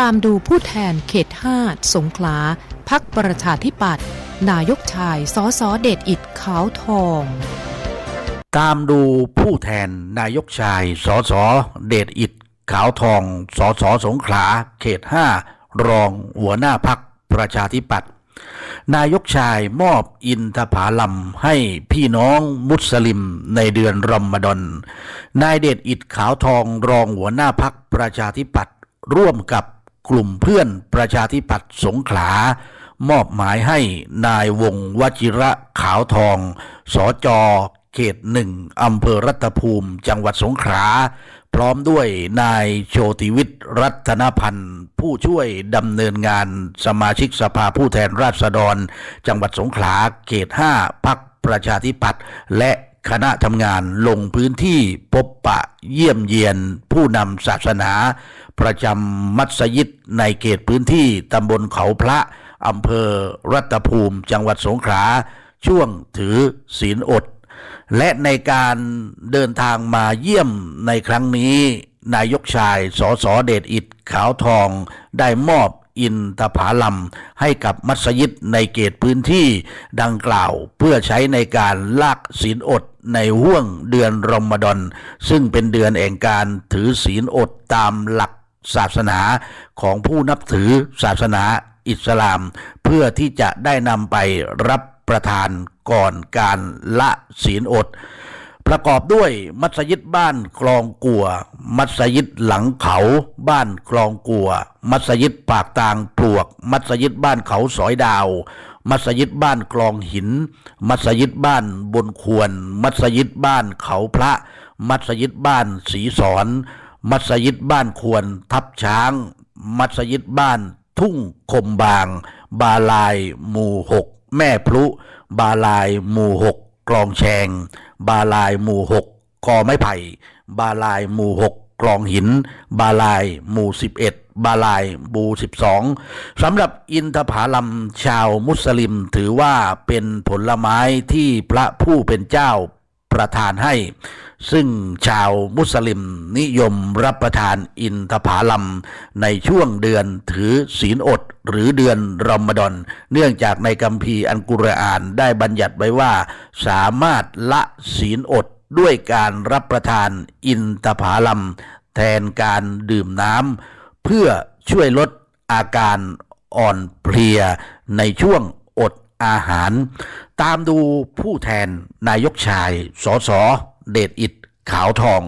ตามดูผู้แทนเขตห้าสงขลาพักประชาธิปัตย์นายกชายสอสอเดชอิดขาวทอง ตามดูผู้แทนนายกชายสอสอเดชอิดขาวทองสอสอสงขลาเขตห้ารองหัวหน้าพักประชาธิปัตย์นายกชายมอบอินทผาลัมให้พี่น้องมุสลิมในเดือนรอมฎอน นายเดชอิดขาวทองรองหัวหน้าพักประชาธิปัตย์ร่วมกับ กลุ่มเพื่อนประชาธิปัตย์สงขลามอบหมายให้นายวงวชิระขาวทองสจเขตหนึ่งอำเภอรัตภูมิ จังหวัดสงขลา พร้อมด้วยนายโชติวิทย์รัตนพันธ์ ผู้ช่วยดำเนินงานสมาชิกสภาผู้แทนราษฎร จังหวัดสงขลาเขต5พักประชาธิปัตย์และคณะทำงานลงพื้นที่พบปะเยี่ยมเยียนผู้นำศาสนา ประจำมัสยิดในเขตพื้นที่ตำบลเขาพระอำเภอรัตภูมิ จังหวัดสงขลาช่วงถือศีลอด และในการเดินทางมาเยี่ยมในครั้งนี้ นายกชายสอสอเดชอิดขาวทองได้มอบอินทผาลัมให้กับมัสยิดในเขตพื้นที่ดังกล่าวเพื่อใช้ในการลากศีลอดในห่วงเดือนรอมฎอนซึ่งเป็นเดือนแห่งการถือศีลอดตามหลัก ศาสนาของผู้นับถือศาสนาอิสลาม เพื่อที่จะได้นำไปรับประทานก่อนการละศีลอด ประกอบด้วยมัสยิดบ้านคลองกัว มัสยิดหลังเขาบ้านคลองกัว มัสยิดปากตางปลวก มัสยิดบ้านเขาสอยดาว มัสยิดบ้านคลองหิน มัสยิดบ้านบนควร มัสยิดบ้านเขาพระ มัสยิดบ้านสีสอน มัสยิดบ้านควร ทับช้าง มัสยิดบ้าน ทุ่งคมบาง บาลาย หมู่หกแม่พลุ บาลาย หมู่หกกลองแชง บาลาย หมู่หกกอไม้ไผ่ บาลาย หมู่หกกลองหิน บาลาย หมู่สิบเอ็ดบาลายหมู่สิบสองสำหรับอินทผาลัมชาวมุสลิมถือว่าเป็นผลไม้ที่พระผู้เป็นเจ้าประทานให้ ซึ่งชาวมุสลิมนิยมรับประทานอินทผาลัมในช่วงเดือนถือศีลอด หรือเดือนรอมฎอนเนื่องจากในกัมภีร์อันกุรอานได้บัญญัติไว้ว่า สามารถละศีลอดด้วยการรับประทานอินทผาลัมแทนการดื่มน้ำเพื่อช่วยลดอาการอ่อนเพลียในช่วงอดอาหาร ตามดูผู้แทนนายกชายสส เดชอิดขาวทอง